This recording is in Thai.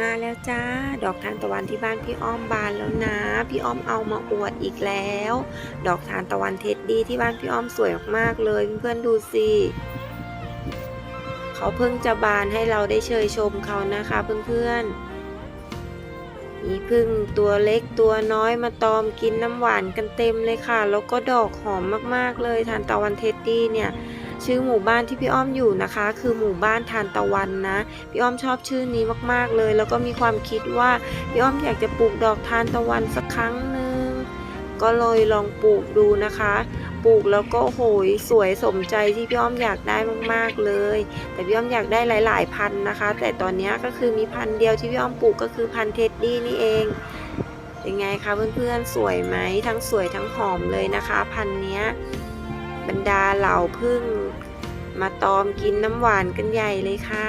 มาแล้วจ้า ดอกทานตะวันที่บ้านพี่อ้อมบานแล้วนะ พี่อ้อมเอามาอวดอีกแล้ว ดอกทานตะวันเท็ดดี้ที่บ้านพี่อ้อมสวยมากๆเลยเพื่อนๆดูสิเขาเพิ่งจะบานให้เราได้เชยชมเขานะคะเพื่อนๆมีพึ่งตัวเล็กตัวน้อยมาตอมกินน้ำหวานกันเต็มเลยค่ะ แล้วก็ดอกหอมมากๆเลยทานตะวันเท็ดดี้เนี่ย ชื่อหมู่บ้านที่พี่อ้อมอยู่นะคะ คือหมู่บ้านทานตะวันนะ พี่อ้อมชอบชื่อนี้มากๆเลย แล้วก็มีความคิดว่าพี่อ้อมอยากจะปลูกดอกทานตะวันสักครั้งหนึ่งก็เลยลองปลูกดูนะคะ ปลูกแล้วก็โหยสวยสมใจที่พี่อ้อมอยากได้มากๆเลย แต่พี่อ้อมอยากได้หลาย ๆ พันนะคะ แต่ตอนนี้ก็คือมีพันเดียวที่พี่อ้อมปลูกก็คือพันเท็ดดี้นี่เองเป็นไงคะเพื่อนๆสวยไหมทั้งสวยทั้งหอมเลยนะคะ พันเนี้ย บรรดาเหล่าพึ่ง มาตอมกินน้ำหวานกันใหญ่เลยค่ะ